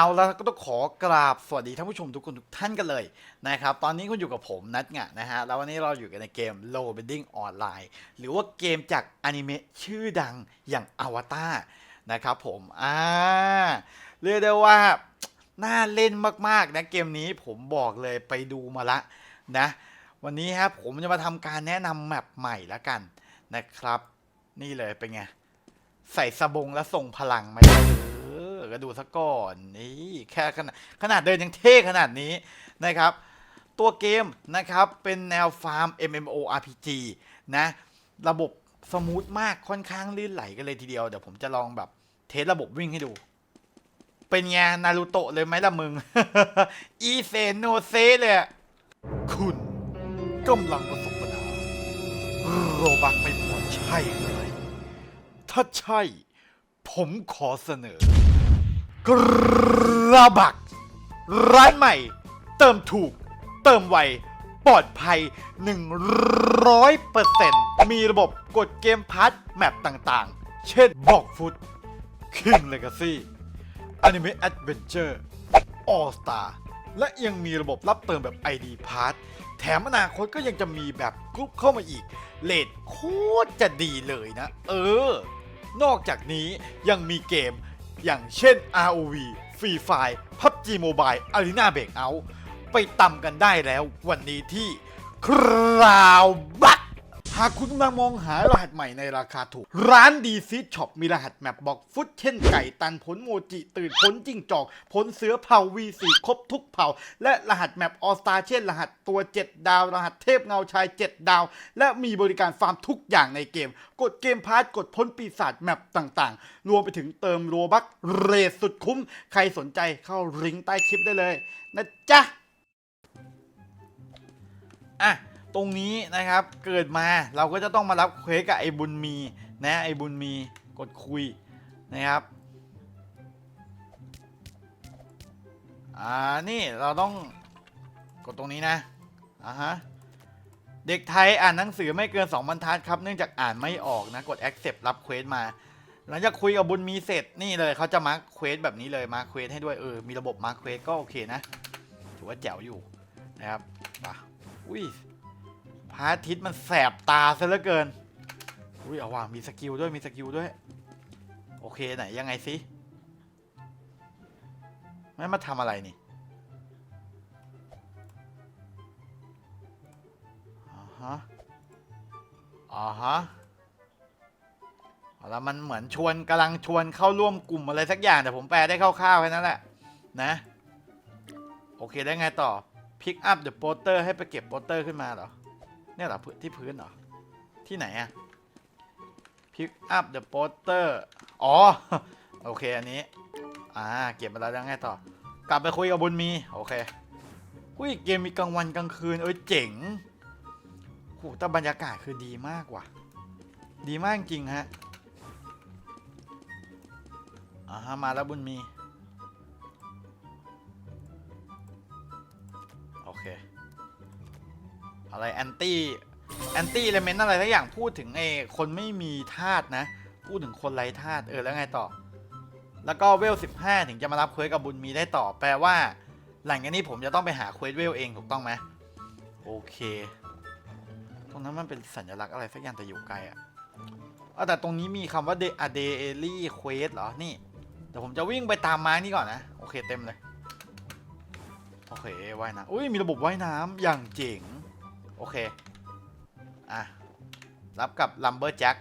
เอาแล้วก็ต้องขอกราบสวัสดีท่านผู้ชมทุกคนทุกท่านกันเลยนะครับ ตอนนี้คุณอยู่กับผมนัทงะนะฮะ แล้ววันนี้เราอยู่กันในเกม Low Bending Online หรือว่าเกมจากอนิเมะชื่อดังอย่างอวตารนะครับผมอ่าเรียกได้ว่า น่าเล่นมาก ๆ นะ เกมนี้ผมบอกเลยไปดูมาละนะ วันนี้ครับผมจะมาทำการแนะนำแมปใหม่แล้วกันนะครับ นี่เลยเป็นไง ใส่สบงแล้วส่งพลังมาเออก็ ดูซะก่อนนี่แค่ขนาดขนาดเดินยังเท่ขนาดนี้นะครับ ตัวเกมนะครับเป็นแนวฟาร์ม MMORPG นะ ระบบสมูทมากค่อนข้างลื่นไหลกันเลยทีเดียว เดี๋ยวผมจะลองแบบเทสระบบวิ่งให้ดู เป็นไงนารูโตะเลยไหมล่ะมึง อีเซโนเซเลยคุณกำลังประสบปัญหาโรบักไม่พอใช่เลยถ้าใช่ ผมขอเสนอ กระบัก ร้านใหม่ เติมถูก เติมไว ปลอดภัย 100%มีระบบกดเกมพาร์ทแมปต่างๆ เช่นบอกฟุต King Legacy Anime Adventure All Star และยังมีระบบรับเติมแบบ ID Pass แถมอนาคตก็ยังจะมีแบบกรุ๊ปเข้ามาอีก เลทโคตรจะดีเลยนะ เออ นอกจากนี้ยังมีเกม อย่างเช่น ROV Free Fire PUBG Mobile Arena Breakout ไปตำกันได้แล้ววันนี้ที่คราวบัต หากคุณกำลังมองหารหัสใหม่ในราคาถูก ร้านดีซีช็อปมีรหัสแมปบอกฟุตเช่นไก่ตันผลโมจิตื่นผลจิ้งจอก ผลเสือเผ่า V4 ครบทุกเผ่า และรหัสแมปออสตาเช่น รหัสตัว 7 ดาว รหัสเทพเงาชาย 7 ดาว และมีบริการฟาร์มทุกอย่างในเกม กดเกมพาร์ทกดพ้นปีศาจแมปต่างๆ รวมไปถึงเติมโรบัคเรทสุดคุ้ม ใครสนใจเข้าลิงก์ใต้คลิปได้เลยนะจ๊ะอะ รงนี้นะครับ เกิดมาเราก็จะต้องมารับเควสกับไอ้บุญมีนะไอ้บุญมีกดคุยนะครับอ่านี่เราต้องกดตรงนี้นะอ่าฮะเด็กไทยอ่านหนังสือไม่เกิน 2 บรรทัดครับเนื่องจากอ่านไม่ออกนะกด accept รับเควสมา หลังจากคุยกับบุญมีเสร็จนี่เลยเขาจะมาร์คเควสแบบนี้เลยมาร์คเควสให้ด้วยเออมีระบบมาร์คเควสก็โอเคนะถือว่าแจ๋วอยู่นะครับป่ะอุ้ย ระอาทิตย์มันแสบตาซะเหลือเกิน อุ้ยเอาว่ะมีสกิลด้วยมีสกิลด้วย โอเคไหนยังไงสิไม่มาทำอะไรนี่อ่าฮะอ่าฮะแล้วมันเหมือนชวนกำลังชวนเข้าร่วมกลุ่มอะไรสักอย่างแต่ผมแปลได้คร่าวๆแค่นั้นแหละ นะ โอเคได้ไงต่อ pick up the poster ให้ไปเก็บโปสเตอร์ขึ้นมาเหรอ เนี่ยเหรอพื้นที่พื้นเหรอ ที่ไหนอะ pick up the poster อ๋อ โอเค อันนี้ อ่า เก็บมาแล้วแล้วไงต่อ กลับไปคุยกับบุญมี โอเคอุ้ยเกมมีกลางวันกลางคืน เอ้ย เจ๋งโหแต่บรรยากาศคือดีมากว่ะ ดีมากจริงฮะอ่ามาแล้วบุญมี อะไรแอนตี้แอนตี้เลเมนต์อะไรสักอย่างพูดถึงไอ้คนไม่มีธาตุนะ พูดถึงคนไร้ธาตุเออแล้วไงต่อ แล้วก็เวล15ถึงจะมารับเควสกับบุญมีได้ต่อ แปลว่า หลังจากนี้ผมจะต้องไปหาเควสเวลเองถูกต้องไหมโอเค ตรงนั้นมันเป็นสัญลักษณ์อะไรสักอย่างแต่อยู่ไกลอะแต่ตรงนี้มีคำว่าเดอะเดลี่เควสเหรอนี่เดี๋ยวผมจะวิ่งไปตามไม้นี่ก่อนนะ โอเคเต็มเลย โอเคว่ายน้ำอุ้ยมีระบบว่ายน้ำอย่างเจ๋ง โอเค อะ รับกับลัมเบอร์แจ็ค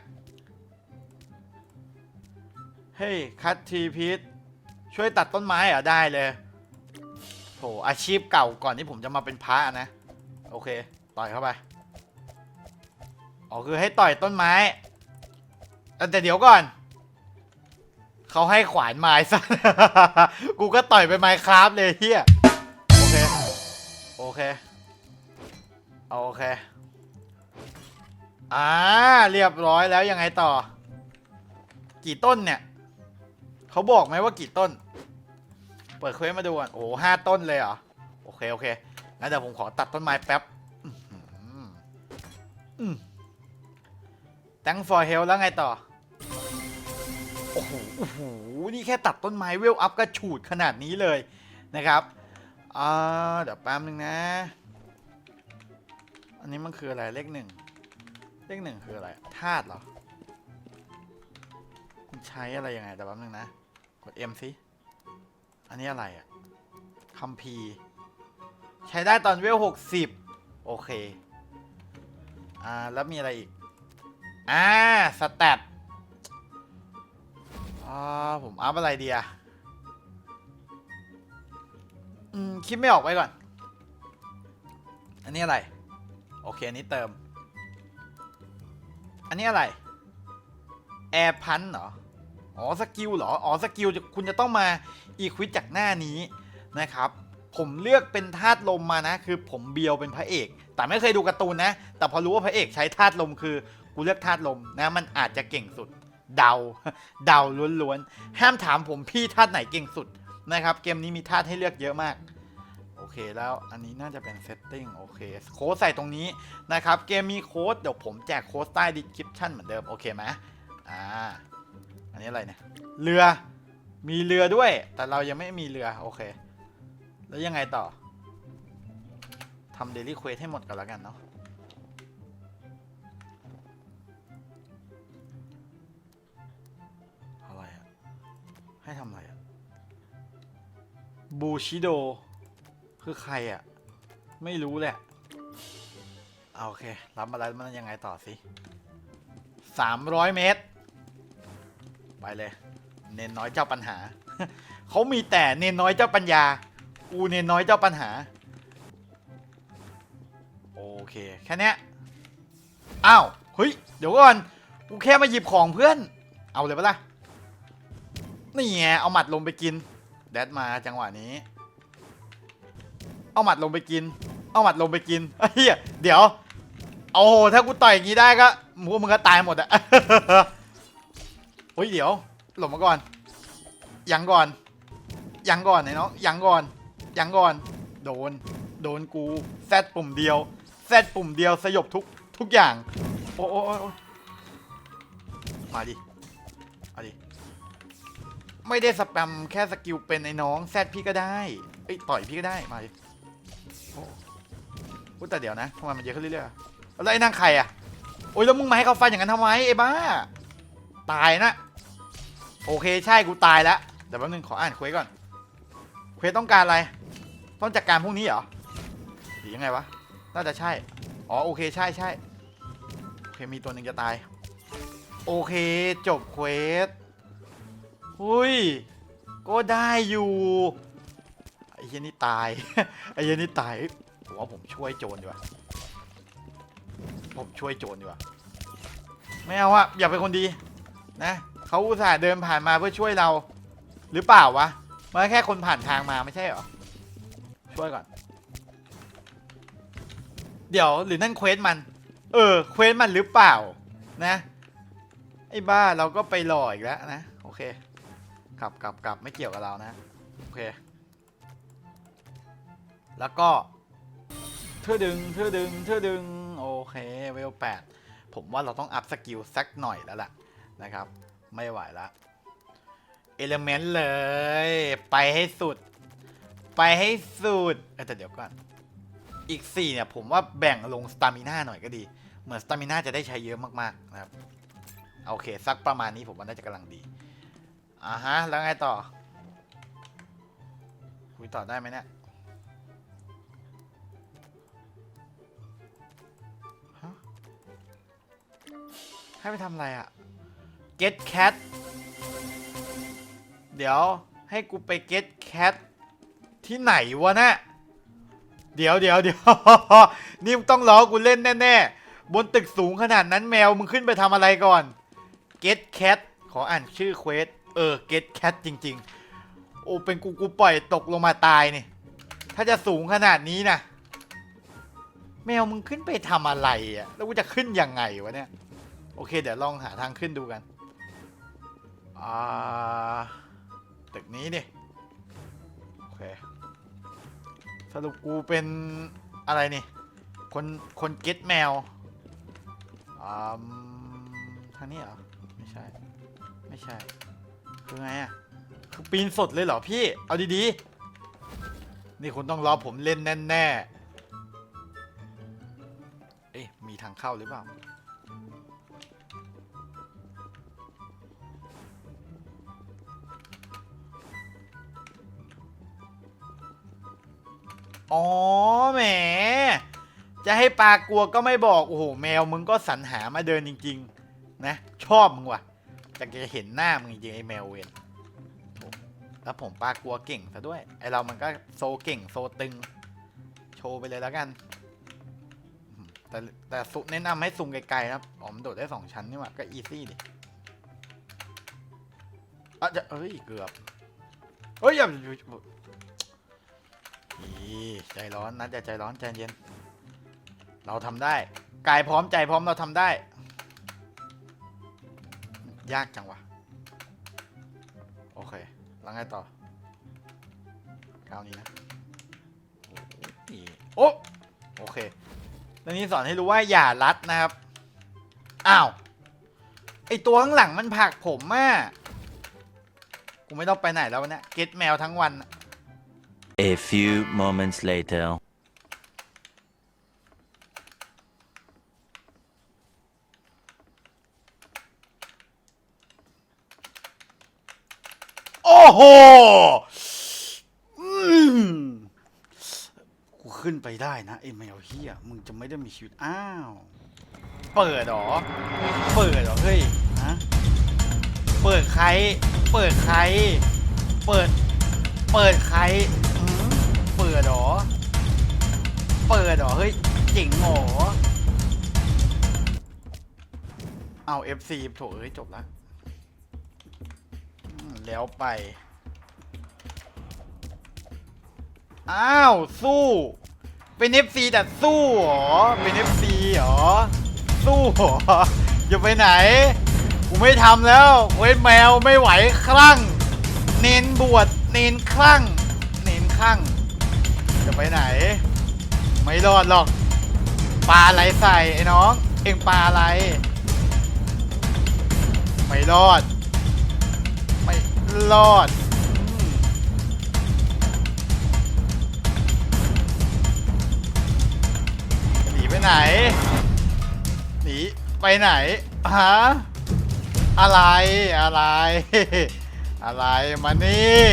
เฮ้ย คัตทีพีทช่วยตัดต้นไม้เหรอได้เลยโถอาชีพเก่าก่อนที่ผมจะมาเป็นพระนะ โอเค ต่อยเข้าไป อ๋อ คือให้ต่อยต้นไม้ แต่เดี๋ยวก่อน เขาให้ขวานไม้ซะ กูก็ต่อยไปไม้คราฟเลยเฮียโอเค โอเค โอเค อ่า เรียบร้อยแล้วยังไงต่อ กี่ต้นเนี่ย เขาบอกไหมว่ากี่ต้น เปิดเควสมาดูอะโอ้ห้าต้นเลยเหรอ โอเค โอเค งั้นเดี๋ยวผมขอตัดต้นไม้แป๊บอื้อหืออืม thank for help แล้วไงต่อ โอ้โห โอ้โห นี่แค่ตัดต้นไม้เวลอัพก็ฉูดขนาดนี้เลยนะครับ อ่า เดี๋ยวแป๊บนึงนะ นนี้มันคืออะไรเลขหนึ่งเลขหนึ่งคืออะไรธาตุเหรอมันใช้อะไรยังไงแต่แป๊บนึงนะ กด M สิอันนี้อะไรอะคัมภีใช้ได้ตอนเวลหกสิบโอเค อ่า แล้วมีอะไรอีก อ่า สแตทอ่า ผมอัพอะไรดีอะอืม คิดไม่ออกไว้ก่อน อันนี้อะไร โอเค อันนี้เติม อันนี้อะไร แอร์พันเหรอ อ๋อ สกิลเหรอ อ๋อ สกิลคุณจะต้องมาอีควิดจากหน้านี้นะครับ ผมเลือกเป็นธาตุลมมานะ คือผมเบียวเป็นพระเอก แต่ไม่เคยดูการ์ตูนนะ แต่พอรู้ว่าพระเอกใช้ธาตุลมคือ กูเลือกธาตุลมนะ มันอาจจะเก่งสุด เดา เดาล้วนๆ ห้ามถามผมพี่ธาตุไหนเก่งสุดนะครับ เกมนี้มีธาตุให้เลือกเยอะมาก เคแล้วอันนี้น่าจะเป็นเซตติ้งโอเคโค้ดใส่ตรงนี้นะครับ เกมมีโค้ดเดี๋ยวผมแจกโค้ดใต้ดีคริปชั่นเหมือนเดิม โอเคไหมอ่าอันนี้อะไรเนี่ย เรือมีเรือด้วย แต่เรายังไม่มีเรือโอเค แล้วยังไงต่อทำเดลี่เควสให้หมดกันแล้วกันเนาะอะไรอะให้ทำอะไรอะบูชิโด คือใครอะไม่รู้แหละเอาโอเครับมาแล้วมันยังไงต่อสิสามร้อยเมตร ไปเลย เนนน้อยเจ้าปัญหา เขามีแต่เนนน้อยเจ้าปัญญา กูเนนน้อยเจ้าปัญหา โอเค แค่นี้อ้าว เฮ้ย เดี๋ยวก่อน กูแค่มาหยิบของเพื่อน เอาเลยปะล่ะ นี่ไง เอาหมัดลงไปกิน แดดมาจังหวะนี้ เอาหมัดลงไปกิน เอาหมัดลงไปกินเฮ้ยเดี๋ยว โอ้โห ถ้ากูต่อยอย่างนี้ได้ก็พวกมึงก็ตายหมดอะเฮ้ยเดี๋ยว หลบมาก่อน ยังก่อน ยังก่อนไอ้น้อง ยังก่อน ยังก่อน โดน โดนกู แซดปุ่มเดียว แซดปุ่มเดียวสยบทุกทุกอย่าง โอ้โอ้โอมาดิมาดิ ไม่ได้สแปมแค่สกิลเป็นไอ้น้อง แซดพี่ก็ได้ เอ้ยต่อยพี่ก็ได้ มาดิ โหแต่เดี๋ยวนะทำไมมันเยอะขึ้นเรื่อยๆแล้วไอ้นั่งใครอะโอ้ยแล้วมึงมาให้เขาฟันอย่างนั้นทำไมไอ้บ้า ตายนะ โอเคใช่กูตายแล้วเดี๋ยวแป๊บนึงขออ่านเควสก่อนเควสต้องการอะไร ต้องจัดการพวกนี้เหรอหรือยังไงวะน่าจะใช่อ๋อโอเคใช่ใช่โอเคมีตัวหนึ่งจะตาย โอเคจบเควสหุยก็ได้อยู่ไอ้เหี้ยนี่ตายไอ้เหี้ยนี่ตาย ผมว่าผมช่วยโจรดีกว่าผมช่วยโจรดีกว่าไม่เอาอะอย่าเป็นคนดี นะเขาอุตส่าห์เดินผ่านมาเพื่อช่วยเรา หรือเปล่าวะมันแค่คนผ่านทางมาไม่ใช่หรอช่วยก่อน เดี๋ยวหรือนั่นเควสมัน เออเควสมันหรือเปล่า นะไอ้บ้าเราก็ไปหล่ออีกแล้วนะโอเคกลับกลับกลับไม่เกี่ยวกับเรานะโอเค แล้วก็ เทื่อดึงเทื่อดึงเทื่อดึง โอเคเวลแปดผมว่าเราต้องอัพสกิลสักหน่อยแล้วล่ะนะครับ ไม่ไหวละเอลเมนต์เลย ไปให้สุด ไปให้สุดแต่เดี๋ยวก่อน อีก 4 เนี่ย ผมว่าแบ่งลงสตามิน่าหน่อยก็ดี เหมือนสตามิน่าจะได้ใช้เยอะมากๆนะครับ โอเค สักประมาณนี้ผมว่าน่าจะกำลังดีอ่าฮะ แล้วไงต่อ คุยต่อได้ไหมเนี่ย ให้ไปทำอะไรอะ get cat เดี๋ยวให้กูไป get cat ที่ไหนวะนะเดี๋ยวเดี๋ยวเดี๋ยว นี่มึงต้องล้อกูเล่นแน่ๆ บนตึกสูงขนาดนั้นแมวมึงขึ้นไปทำอะไรก่อน get cat ขออ่านชื่อเควส เออ get cat จริง ๆ โอ้เป็นกูกูปล่อยตกลงมาตายนี่ ถ้าจะสูงขนาดนี้นะแมวมึงขึ้นไปทำอะไรอะ่ะแล้วกูจะขึ้นยังไงวะเนี่ย โอเค เดี๋ยวลองหาทางขึ้นดูกัน อ่า ตึกนี้ดิ โอเค สรุปกูเป็นอะไรนี่ คน คนเก็ตแมว อ่า ทางนี้เหรอ ไม่ใช่ ไม่ใช่ คือไงอะ คือปีนสดเลยเหรอพี่ เอาดีๆ นี่คุณต้องรอผมเล่นแน่ๆ เอ๊ะ มีทางเข้าหรือเปล่า อ๋อแหม จะให้ปลากลัวก็ไม่บอก โอ้โห แมวมึงก็สรรหามาเดินจริง ๆ นะ ชอบมึงว่ะอยากจะเห็นหน้ามึงจริงไอ้แมวเวนแล้วผมปลากลัวเก่งซะด้วย ไอเรามันก็โซเก่งโซตึง โชว์ไปเลยแล้วกัน แต่แต่ซุแนะนำให้ซุ่มไกลๆนะครับอ๋อมันโดดได้สองชั้นนี่หว่าก็อีซี่ดิอะจะเอ้ยเกือบเอ้ยอย่า อีใจร้อนนะจะใจร้อนใจเย็น เราทำได้ กายพร้อมใจพร้อมเราทำได้ ยากจังวะ โอเค แล้วไงต่อก้าวนี้นะโอ้โอเคตอนนี้สอนให้รู้ว่าอย่ารัดนะครับ อ้าว ไอตัวข้างหลังมันผักผมอะกูไม่ต้องไปไหนแล้ววันเนี้ยเก็ตแมวทั้งวันอะ A few moments later. โอ้โหอืมกูขึ้นไปได้นะไอแมวเฮียมึงจะไม่ได้มีชีวิต อ้าว เปิดหรอ เปิดหรอ เฮ้ยฮะเปิดใคร เปิดใคร เปิด เปิดใคร ดเหรอ เปิดหรอ เฮ้ย เจ๋งหรอเอา FC โถเอ้ยจบละแล้วไป อ้าว สู้ เป็น FC แต่สู้หรอ เป็น FC หรอ สู้หรอ อย่าไปไหน กูไม่ทำแล้ว เว้ยแมวไม่ไหวคลั่ง เน้นบวช เน้นคลั่ง เน้นคลั่ง ไปไหน ไม่รอดหรอก ปลาอะไรใส่ไอ้น้อง เอ็งปลาอะไร ไม่รอด ไม่รอดหนีไปไหน หนีไปไหนฮะอะไรอะไร อะไรมานี่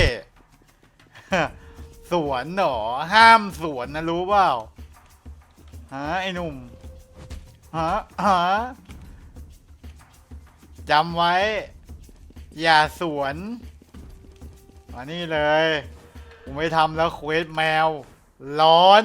สวนเหนอห้ามสวนนะรู้เปล่าฮะไอ้หนุ่มฮะฮะจำไว้ อย่าสวนมานี่เลย ผมไม่ทำแล้วเควสแมว ร้อน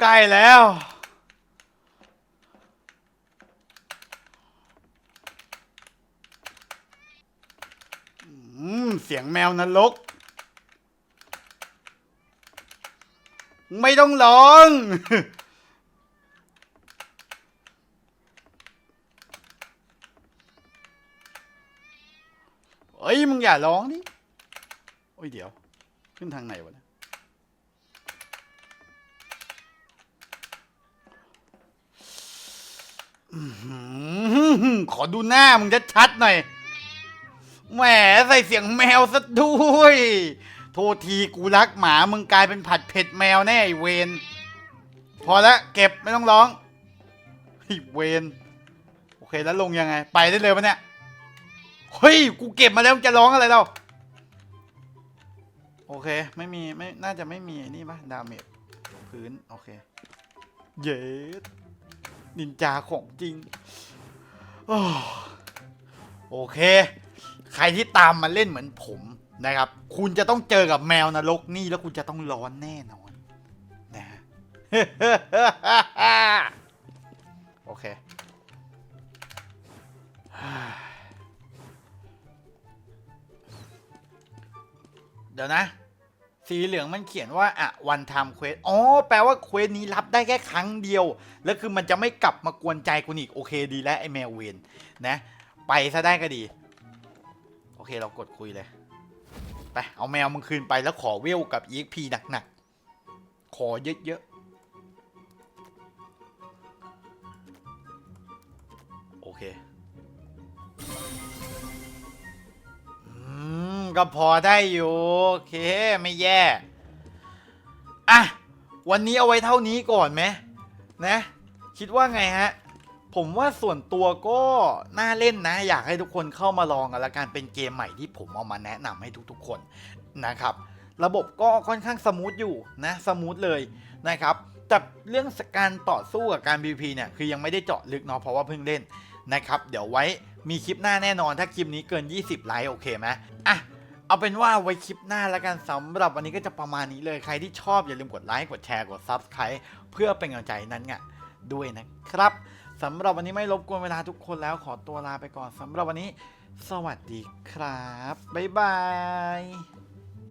ใกล้แล้วอืมเสียงแมวนรก ไม่ต้องร้องเอ้ย มึงอย่าร้องดิ โอ้ยเดี๋ยว ขึ้นทางไหนวะเนี่ย อื้อหือขอดูหน้ามึงชัดๆหน่อย แหมใส่เสียงแมวซะด้วย โทษทีกูรักหมามึงกลายเป็นผัดเผ็ดแมวแน่ไอเวนพอละเก็บไม่ต้องร้องไอเวนโอเคแล้วลงยังไง ไปได้เลยปะเนี่ย เฮ้ย กูเก็บมาแล้วจะร้องอะไรเรา โอเค ไม่มีไม่น่าจะไม่มีนี่ปะดาเมจพื้น โอเค เย็ด นินจาของจริง โอเค ใครที่ตามมาเล่นเหมือนผมนะครับ คุณจะต้องเจอกับแมวนรกนี่แล้วคุณจะต้องร้อนแน่นอนนะฮะโอเคเดี๋ยวนะ สีเหลืองมันเขียนว่าอะวันทำเควสอ๋อแปลว่าเควสนี้รับได้แค่ครั้งเดียว แล้วคือมันจะไม่กลับมากวนใจคุณอีก โอเคดีแล้วไอ้แมวเวนนะ ไปซะได้ก็ดี โอเคเรากดคุยเลย ไป เอาแมวมึงคืนไปแล้วขอเวลกับ EXP หนักๆ ขอเยอะๆ โอเค ก็พอได้อยู่ โอเค ไม่แย่ อะ วันนี้เอาไว้เท่านี้ก่อนไหมนะ คิดว่าไงฮะ ผมว่าส่วนตัวก็น่าเล่นนะ อยากให้ทุกคนเข้ามาลองกันละกันเป็นเกมใหม่ที่ผมเอามาแนะนำให้ทุกๆคนนะครับ ระบบก็ค่อนข้างสมูทอยู่นะสมูทเลยนะครับแต่เรื่องการต่อสู้กับการ PVP เนี่ยคือยังไม่ได้เจาะลึกเนาะเพราะว่าเพิ่งเล่นนะครับ เดี๋ยวไว้มีคลิปหน้าแน่นอนถ้าคลิปนี้เกิน 20 ไลค์โอเคไหมอะ เอาเป็นว่าไว้คลิปหน้าแล้วกันสำหรับวันนี้ก็จะประมาณนี้เลยใครที่ชอบอย่าลืมกดไลค์กดแชร์กด Subscribe เพื่อเป็นกำลังใจนั้นไงด้วยนะครับสำหรับวันนี้ไม่รบกวนเวลาทุกคนแล้วขอตัวลาไปก่อนสำหรับวันนี้ สวัสดีครับ บ๊ายบาย